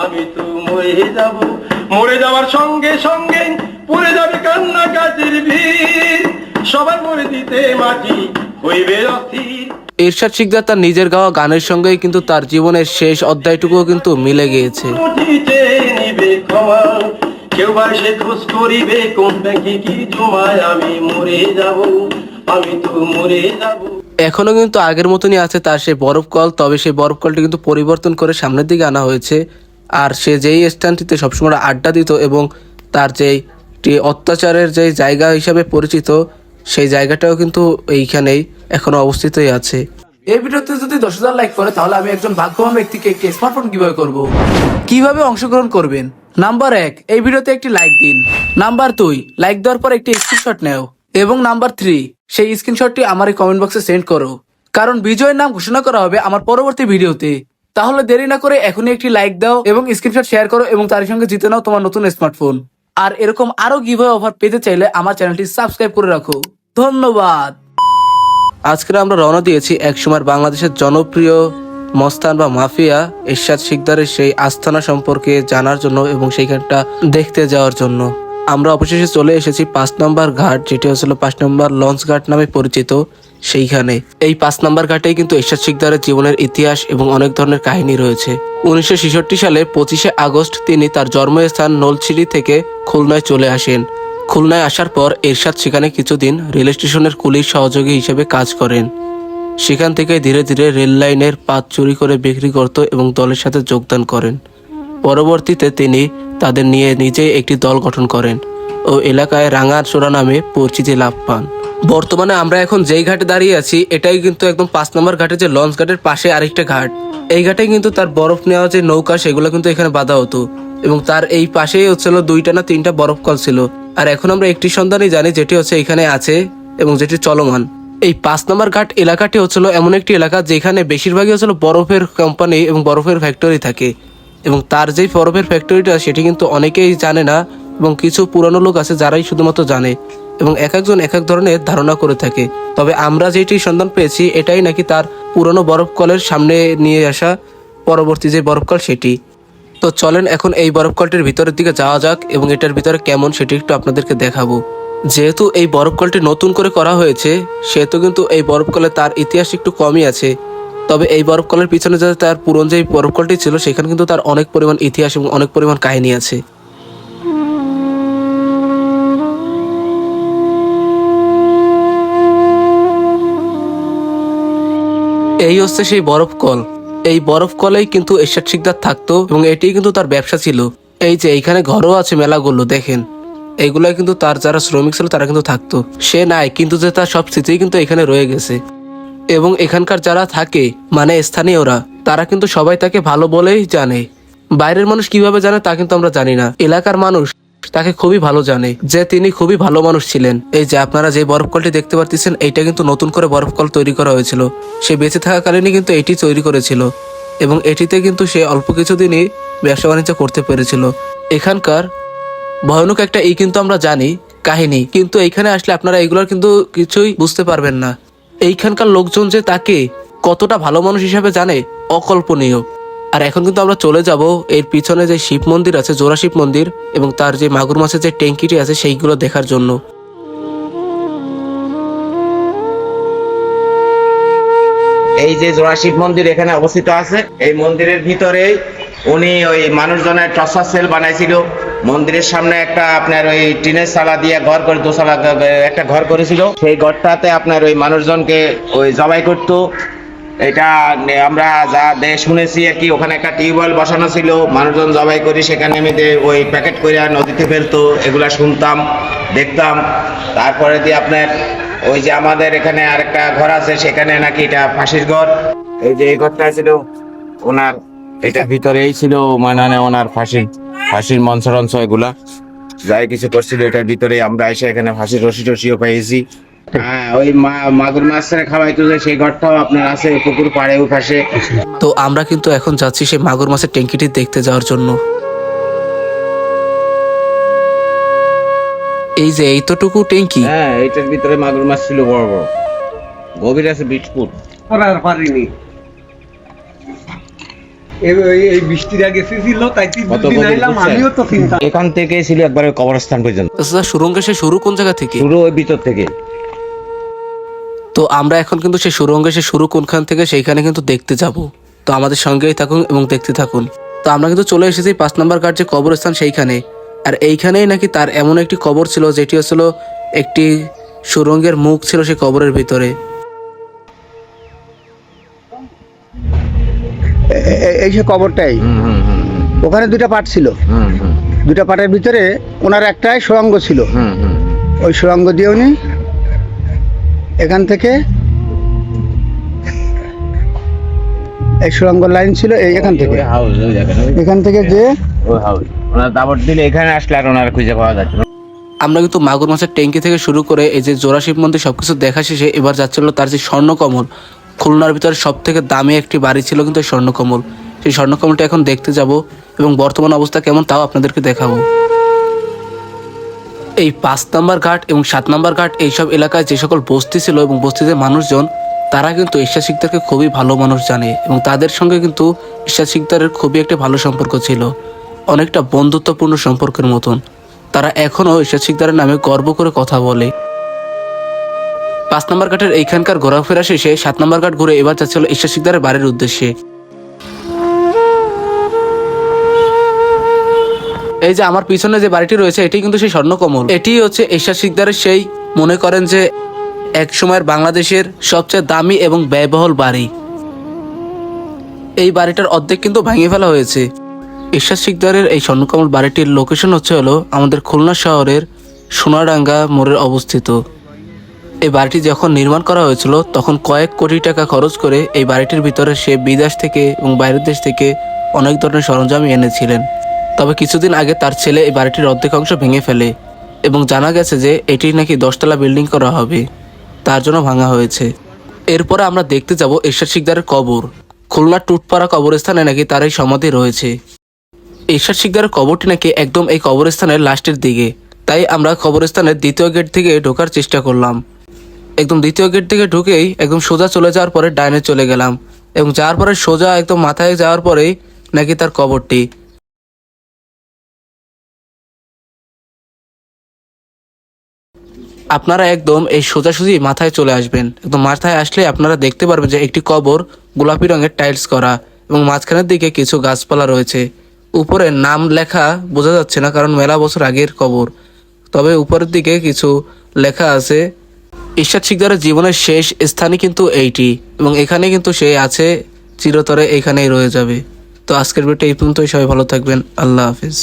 আমি তো মরে যাব। মরে যাওয়ার সঙ্গে সঙ্গে পড়ে যাবে কান্না কাজের ভিড়। সবার মরে দিতে মাটি হইবে অস্থির এরশাদ শিকদার তার নিজের গাওয়া গানের সঙ্গেই কিন্তু তার জীবনের শেষ অধ্যায়টুকুও কিন্তু মিলে গিয়েছে। মুঠিতে কেউ বা সে খোঁজ করিবে কোন ব্যাংকে কি জমায় আমি মরে যাব আমি তো মরে যাব। এখনও কিন্তু আগের মতনই আছে তার সেই বরফ কল তবে সেই বরফ কলটি কিন্তু পরিবর্তন করে সামনের দিকে আনা হয়েছে। আর সে যেই স্থানটিতে সবসময় আড্ডা দিত এবং তার যেই টি অত্যাচারের যে জায়গা হিসাবে পরিচিত, সেই জায়গাটাও কিন্তু এইখানেই এখনও অবস্থিতই আছে। এই ভিডিওতে যদি দশ হাজার লাইক করে, তাহলে আমি একজন ভাগ্যবান ব্যক্তিকে একটি স্মার্টফোন কীভাবে করব। কীভাবে অংশগ্রহণ করবেন? নাম্বার এক, এই ভিডিওতে একটি লাইক দিন। নাম্বার দুই লাইক দেওয়ার পর একটি স্ক্রিনশট নেও। এবং নাম্বার থ্রি সেই স্ক্রিনশটটি আমার এই কমেন্ট বক্সে সেন্ড করো। কারণ বিজয়ের নাম ঘোষণা করা হবে আমার পরবর্তী ভিডিওতে। তাহলে দেরি না করে এখনই একটি লাইক দাও এবং স্ক্রিনশট শেয়ার করো এবং তার সঙ্গে জিতে নাও তোমার নতুন স্মার্টফোন আর এরকম আরও গিভওয়ে অফার পেতে চাইলে আমার চ্যানেলটি সাবস্ক্রাইব করে রাখো। ধন্যবাদ। আজকে আমরা রওনা দিয়েছি একসময় বাংলাদেশের জনপ্রিয় মস্তান বা মাফিয়া এরশাদ শিকদারের সেই আস্থানা সম্পর্কে জানার জন্য এবং সেইখানটা দেখতে যাওয়ার জন্য। আমরা অবশেষে চলে এসেছি পাঁচ নম্বর ঘাট, যেটি হচ্ছিল পাঁচ নম্বর লঞ্চ ঘাট নামে পরিচিত সেইখানে। এই পাঁচ নম্বর ঘাটেই কিন্তু এরশাদ শিকদারের জীবনের ইতিহাস এবং অনেক ধরনের কাহিনী রয়েছে। উনিশশো ছেষট্টি সালে পঁচিশে আগস্ট তিনি তার জন্মস্থান নলছিড়ি থেকে খুলনায় চলে আসেন। খুলনায় আসার পর এরশাদ সেখানে কিছুদিন রেল স্টেশনের কুলির সহযোগী হিসেবে কাজ করেন। সেখান থেকে ধীরে ধীরে রেল লাইনের পাত চুরি করে বিক্রি করত এবং দলের সাথে যোগদান করেন। পরবর্তীতে তিনি তাদের নিয়ে নিজেই একটি দল গঠন করেন ও এলাকায় রাঙাচোরা নামে পরিচিতি লাভ পান। বর্তমানে আমরা এখন যেই ঘাটে দাঁড়িয়ে আছি, এটাই কিন্তু একদম পাঁচ নম্বর ঘাটে যে লঞ্চ ঘাটের পাশে আরেকটা ঘাট। এই ঘাটে কিন্তু তার বরফ নেওয়া যে নৌকা, সেগুলো কিন্তু এখানে বাধা হতো এবং তার এই পাশেই হচ্ছিল দুইটা না তিনটা বরফ কল ছিল। আর এখন আমরা একটি সন্ধানই জানি যেটি হচ্ছে এখানে আছে এবং যেটি চলমান। এই পাঁচ নম্বর ঘাট এলাকাটি হচ্ছিল এমন একটি এলাকা যেখানে বেশিরভাগই হচ্ছিল বরফের কোম্পানি এবং বরফের ফ্যাক্টরি থাকে। এবং তার যেই বরফের ফ্যাক্টরিটা, সেটি কিন্তু অনেকেই জানে না এবং কিছু পুরানো লোক আছে যারাই শুধুমাত্র জানে এবং এক একজন এক এক ধরনের ধারণা করে থাকে। তবে আমরা যেটি সন্ধান পেয়েছি, এটাই নাকি তার পুরনো বরফ কলের সামনে নিয়ে আসা পরবর্তী যে বরফ কল সেটি। তো চলেন এখন এই বরফ কলটির ভিতরের দিকে যাওয়া যাক এবং এটার ভিতরে কেমন সেটি একটু আপনাদেরকে দেখাবো। যেহেতু এই বরফ কলটি নতুন করে করা হয়েছে, সেহেতু কিন্তু এই বরফ কলে তার ইতিহাস একটু কমই আছে। তবে এই বরফ কলের পিছনে যে তার পুরন যে বরফ কলটি ছিল, সেখানে কিন্তু তার অনেক পরিমাণ ইতিহাস এবং অনেক পরিমাণ কাহিনী আছে। এই হচ্ছে সেই বরফ কল এই বরফ কলেই কিন্তু এরশাদ শিকদার থাকতো এবং এটি কিন্তু তার ব্যবসা ছিল। এই যে এইখানে ঘরও আছে মেলাগুলো, দেখেন। এইগুলা কিন্তু তার যারা শ্রমিক ছিল, তারা কিন্তু থাকতো। সে নাই, কিন্তু যে তার সব স্মৃতি কিন্তু এখানে রয়ে গেছে। এবং এখানকার যারা থাকে মানে স্থানীয়রা, তারা কিন্তু সবাই তাকে ভালো বলেই জানে। বাইরের মানুষ কীভাবে জানে তা কিন্তু আমরা জানি না। এলাকার মানুষ তাকে খুবই ভালো জানে, যে তিনি খুবই ভালো মানুষ ছিলেন। এই যে আপনারা যে বরফ কলটি দেখতে পারতেছেন, এইটা কিন্তু নতুন করে বরফ কল তৈরি করা হয়েছিল। সে বেঁচে থাকাকালীনই কিন্তু এটি তৈরি করেছিল এবং এটিতে কিন্তু সে অল্প কিছুদিনই ব্যবসা বাণিজ্য করতে পেরেছিল। এখানকার ভয়ানক একটা এই কিন্তু আমরা জানি, কাহিনী। কিন্তু এইখানে আসলে আপনারা এগুলোর কিন্তু কিছুই বুঝতে পারবেন না। এইখানকার লোকজন যে তাকে কতটা ভালো মানুষ হিসাবে জানে, অকল্পনীয়। আর এখন কিন্তু আমরা চলে যাব এর পিছনে যে শিব মন্দির আছে জোড়া শিব মন্দির, এবং তার যে মাগুর মাছের যে ট্যাঙ্কিটি আছে, সেইগুলো দেখার জন্য। এই যে জোড়া শিব মন্দির এখানে অবস্থিত আছে, এই মন্দিরের ভিতরে উনি ওই মানুষজনের টর্চার সেল বানাইছিল। মন্দিরের সামনে একটা আপনার ওই টিনের সালা দিয়ে ঘর করে দোসালা একটা ঘর করেছিল। সেই ঘরটাতে আপনার ওই মানুষজনকে ওই জবাই করতো। এটা আমরা যা দে শুনেছি আর কি, ওখানে একটা টিউবওয়েল বসানো ছিল। মানুষজন জবাই করি সেখানে মেয়েদের ওই প্যাকেট করে আর নদীতে ফেলতো। এগুলা শুনতাম, দেখতাম। তারপরে দিয়ে আপনার ওই যে আমাদের এখানে আরেকটা ঘর আছে, সেখানে নাকি এটা ফাঁসির ঘর। এই যে এই ঘরটা ছিল ওনার এটার ভিতরেই ছিল মানে ওনার ফাঁসি। ফাঁসির মঞ্চ টঞ্চ এগুলা। যাই কিছু করছিল এটার ভিতরে আমরা এসে এখানে ফাঁসির রশি টসিও পেয়েছি। হ্যাঁ ওই মাগুর খাওয়াইতো যে সেই ঘরটাও আপনার আছে পুকুর পাড়ে ওই পাশে। তো আমরা কিন্তু এখন যাচ্ছি সেই মাগুর মাছের ট্যাঙ্কিটি দেখতে যাওয়ার জন্য। এই যে এইতটুকু ট্যাঙ্কি? হ্যাঁ এটার ভিতরে মাগুর মাছ ছিল বড় বড়। গভীর আছে ফুট করার পারিনি। এই- এই- এই বৃষ্টির আগে ছিল তাই দিন আইলাম আমিও তো চিন্তা এখান থেকে ছিল একবারে কবরস্থান পর্যন্ত। আচ্ছা সুরঙ্গে সে শুরু কোন জায়গা থেকে? শুরু ওই ভিতর থেকে। তো আমরা এখন কিন্তু সেই সুরঙ্গে সে শুরু কোনখান থেকে সেইখানে কিন্তু দেখতে যাব। তো আমাদের সঙ্গেই থাকুন এবং দেখতে থাকুন। তো আমরা কিন্তু চলে এসেছি পাঁচ নম্বর ঘাট যে কবরস্থান সেইখানে। আর এইখানেই নাকি তার এমন একটি কবর ছিল যেটি হচ্ছিল একটি সুরঙ্গের মুখ ছিল সেই কবরের ভিতরে। এই যে কবরটাই হুম হুম হুম হুম, ওখানে দুটা পাট ছিল। দুটা পাটের ভিতরে ওনার একটাই সুড়ঙ্গ ছিল। ওই সুড়ঙ্গ দিয়ে উনি এখান থেকে এই সুড়ঙ্গ লাইন ছিল এই এখান থেকে। এখান থেকে যে ওই হাউস ওনার দাবর দিলে এখানে আসলে আর ওনার খুঁজে পাওয়া যাচ্ছে আমরা কিন্তু মাগুর মাছের ট্যাঙ্কি থেকে শুরু করে এই যে জোড়া শিব মন্দির সবকিছু দেখা শেষে এবার যাচ্ছিল তার যে স্বর্ণকমল। খুলনার ভিতরে সব থেকে দামি একটি বাড়ি ছিল কিন্তু স্বর্ণকমল। সেই স্বর্ণকমলটা এখন দেখতে যাব এবং বর্তমান অবস্থা কেমন তাও আপনাদেরকে দেখাবো। এই পাঁচ নাম্বার ঘাট এবং সাত নাম্বার ঘাট এইসব এলাকায় যে সকল বস্তি ছিল এবং বস্তিতে মানুষজন, তারা কিন্তু ঈশ্বর শিকদারকে খুবই ভালো মানুষ জানে এবং তাদের সঙ্গে কিন্তু ঈশ্বর শিকদারের খুবই একটা ভালো সম্পর্ক ছিল। অনেকটা বন্ধুত্বপূর্ণ সম্পর্কের মতন। তারা এখনও ঈশ্বর শিকদারের নামে গর্ব করে কথা বলে। পাঁচ নম্বর ঘাটের এইখানকার ঘোরাফেরা শেষে সাত নম্বর ঘাট ঘুরে এবার যাচ্ছিল ঈশ্বর শিকদারের বাড়ির উদ্দেশ্যে। এই যে আমার পিছনে যে বাড়িটি রয়েছে, এটি কিন্তু সেই স্বর্ণকমল। এটি হচ্ছে ঈশ্বর শিকদারের সেই মনে করেন যে এক সময়ের বাংলাদেশের সবচেয়ে দামি এবং ব্যয়বহুল বাড়ি। এই বাড়িটার অর্ধেক কিন্তু ভেঙে ফেলা হয়েছে। ঈশ্বর শিকদারের এই স্বর্ণকমল বাড়িটির লোকেশন হচ্ছে হলো আমাদের খুলনা শহরের সোনাডাঙ্গা মোড়ের অবস্থিত। এই বাড়িটি যখন নির্মাণ করা হয়েছিল, তখন কয়েক কোটি টাকা খরচ করে এই বাড়িটির ভিতরে সে বিদেশ থেকে এবং বাইরের দেশ থেকে অনেক ধরনের সরঞ্জাম এনেছিলেন। তবে কিছুদিন আগে তার ছেলে এই বাড়িটির অর্ধেক অংশ ভেঙে ফেলে এবং জানা গেছে যে এটি নাকি দশতলা বিল্ডিং করা হবে। তার জন্য ভাঙা হয়েছে। এরপরে আমরা দেখতে যাব ঈশ্বর শিকদারের কবর। খুলনা টুটপাড়া কবরস্থানে নাকি তার এই সমাধি রয়েছে। ঈশ্বর শিকদারের কবরটি নাকি একদম এই কবরস্থানের লাস্টের দিকে। তাই আমরা কবরস্থানের দ্বিতীয় গেট থেকে ঢোকার চেষ্টা করলাম। একদম দ্বিতীয় গেট থেকে ঢুকেই একদম সোজা চলে যাওয়ার পরে ডাইনে চলে গেলাম। এবং যাওয়ার পরে সোজা একদম মাথায় যাওয়ার পরেই নাকি তার কবরটি। আপনারা একদম এই সোজাসুজি মাথায় চলে আসবেন। একদম মাথায় আসলে আপনারা দেখতে পারবেন যে একটি কবর গোলাপি রঙের টাইলস করা এবং মাঝখানের দিকে কিছু গাছপালা রয়েছে। উপরে নাম লেখা বোঝা যাচ্ছে না কারণ মেলা বছর আগের কবর। তবে উপরের দিকে কিছু লেখা আছে ঈশ্বর শিকদারের জীবনের শেষ স্থানই কিন্তু এইটি এবং এখানে কিন্তু সে আছে, চিরতরে এখানেই রয়ে যাবে। তো আজকের ভিডিওটা এই পর্যন্তই। সবাই ভালো থাকবেন। আল্লাহ হাফিজ।